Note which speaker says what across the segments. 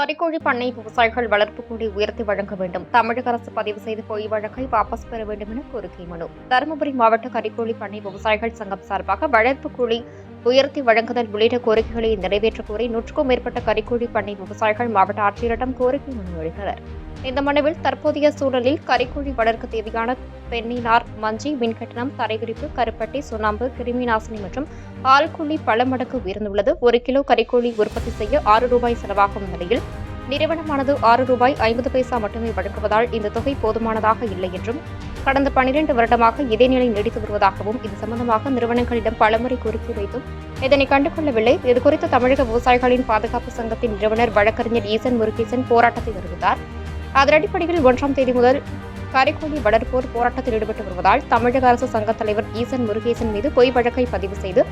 Speaker 1: கறிக்கோழி பண்ணை விவசாயிகள் வளர்ப்பு கூடி உயர்த்தி வழங்க வேண்டும். தமிழக அரசு பதிவு செய்த பொய் வழக்கை வாபஸ் பெற வேண்டும் என கோரிக்கை மனு. தருமபுரி மாவட்ட கறிக்கோழி பண்ணை விவசாயிகள் சங்கம் சார்பாக வளர்ப்பு கூலி உயர்த்தி வழங்குதல் உள்ளிட்ட கோரிக்கைகளை நிறைவேற்ற கோரி நூற்றுக்கும் மேற்பட்ட கறிக்கோழி பண்ணை விவசாயிகள் மாவட்ட ஆட்சியரிடம் கோரிக்கை மனு அளித்தனர் இந்த மனுவில் தற்போதைய சூழலில் கறிக்கோழி வளர்க்க தேவையான பெண்ணினார் மஞ்சி மின்கட்டணம் தரைவிரிப்பு கருப்பட்டி சுண்ணாம்பு கிருமி நாசினி மற்றும் ஆள்கூலி பல மடங்கு உயர்ந்துள்ளது. ஒரு கிலோ கறிக்கோழி உற்பத்தி செய்ய ஆறு ரூபாய் செலவாகும் நிலையில் நிறுவனமானது ஆறு ரூபாய் ஐம்பது பைசா மட்டுமே வழங்குவதால் இந்த தொகை போதுமானதாக இல்லை என்றும் கடந்த பனிரெண்டு வருடமாக இதே நிலை நீடித்து வருவதாகவும் இது சம்பந்தமாக நிறுவனங்களிடம் பலமுறை கோரிக்கை வைத்தும் இதனை கண்டுகொள்ளவில்லை. இதுகுறித்து தமிழக விவசாயிகளின் பாதுகாப்பு சங்கத்தின் நிறுவனர் வழக்கறிஞர் ஈசன் முருகேசன் போராட்டத்தை வருகிறார் அதன் அடிப்படையில் ஒன்றாம் தேதி முதல் கரைக்கோழி வளர்ப்போர் போராட்டத்தில் ஈடுபட்டு வருவதால் தமிழக அரசு சங்கத் தலைவர் ஈசன் முருகேசன் மீது பொய் வழக்கை பதிவு செய்து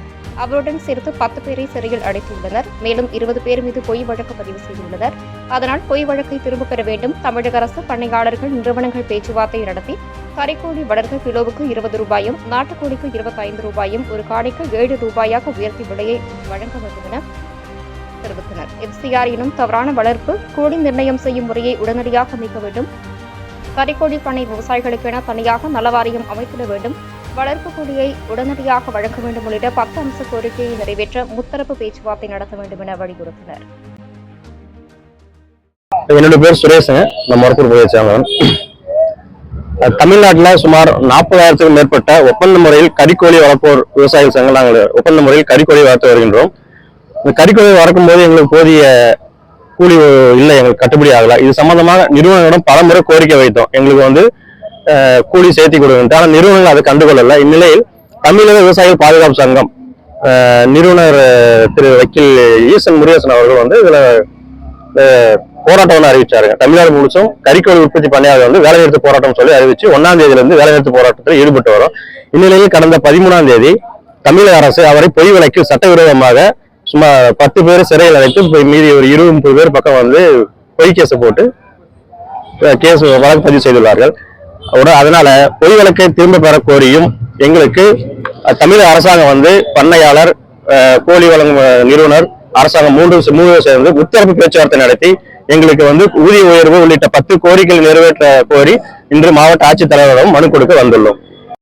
Speaker 1: அவருடன் சேர்த்து பத்து பேரை சிறையில் அடைத்துள்ளனர். மேலும் இருபது பேர் மீது பொய் வழக்கு பதிவு செய்துள்ளனர். அதனால் பொய் வழக்கை திரும்பப் பெற வேண்டும். தமிழக அரசு பண்ணையாளர்கள் நிறுவனங்கள் பேச்சுவார்த்தை நடத்தி கரைக்கோழி வளர்க்க கிலோவுக்கு இருபது ரூபாயும் நாட்டுக்கோழிக்கு இருபத்தைந்து ரூபாயும் ஒரு காடைக்கு ஏழு ரூபாயாக உயர்த்தி விலையை வழங்க வேண்டும் என தெரிவித்தனர். எஃப்சிஆர் எனும் தவறான வளர்ப்பு கோழி நிர்ணயம் செய்யும் முறையை உடனடியாக அமைக்க வேண்டும். கரைக்கோழி பண்ணை விவசாயிகளுக்கென தனியாக நலவாரியம் அமைத்திட வேண்டும். வளர்ப்பு கோழியை உடனடியாக வழங்க வேண்டும் உள்ளிட்ட பத்து அம்ச கோரிக்கையை நிறைவேற்ற முத்தரப்பு பேச்சுவார்த்தை நடத்த வேண்டும் என வலியுறுத்தினர்.
Speaker 2: என்னோட பேர் சுரேஷுங்க. நம்ம மருத்துவர் பகுதியை சேர்ந்தவன் தமிழ்நாட்டில் சுமார் நாற்பதாயிரத்துக்கும் மேற்பட்ட ஒப்பந்த முறையில் கறிக்கோழி வளர்ப்போர் விவசாயிகள் சங்கம் நாங்கள் ஒப்பந்த முறையில் கறிக்கோழி வளர்த்து வருகின்றோம். இந்த கறிக்கோழி வளர்க்கும் போது எங்களுக்கு போதிய கூலி இல்லை எங்களுக்கு கட்டுப்படி ஆகல. இது சம்பந்தமாக நிறுவனங்களிடம் பலமுறை கோரிக்கை வைத்தோம். எங்களுக்கு வந்து கூலி சேர்த்தி கொடுக்கின்றன ஆனால் நிறுவனங்கள் அதை கண்டுகொள்ளல. இந்நிலையில் தமிழக விவசாயிகள் பாதுகாப்பு சங்கம் நிறுவனர் திரு வக்கீல் ஈசன் முருகேசன் அவர்கள் வந்து இதுல போராட்டம் ஒன்று அறிவிச்சாருங்க. தமிழ்நாடு முழுசும் கறிக்கோள் உற்பத்தி பண்ணையாக வந்து வேலைநிறுத்த போராட்டம் சொல்லி அறிவிச்சு ஒன்னாம் தேதியில இருந்து வேலைநிறுத்த போராட்டத்தில் ஈடுபட்டு வரும். இந்நிலையில் கடந்த பதிமூணாம் தேதி தமிழக அரசு அவரை பொய் வழக்கில் சட்டவிரோதமாக சுமார் பத்து பேர் சிறையில் அடைத்து மீதி ஒரு இருபது முப்பது பேர் பக்கம் வந்து பொய் கேஸை போட்டு கேஸ் வழக்கு பதிவு செய்துள்ளார்கள். அதனால பொய் வழக்கை திரும்ப பெற கோரியும் எங்களுக்கு தமிழக அரசாங்கம் வந்து பண்ணையாளர் கோழி வழங்கும் நிறுவனர் அரசாங்கம் மூன்று மூணு சேர்ந்து முத்தரப்பு பேச்சுவார்த்தை நடத்தி எங்களுக்கு வந்து ஊதிய உயர்வு உள்ளிட்ட பத்து கோரிக்கைகள் நிறைவேற்ற கோரி இன்று மாவட்ட ஆட்சித்தலைவரிடம் மனு கொடுக்க வந்துள்ளோம்.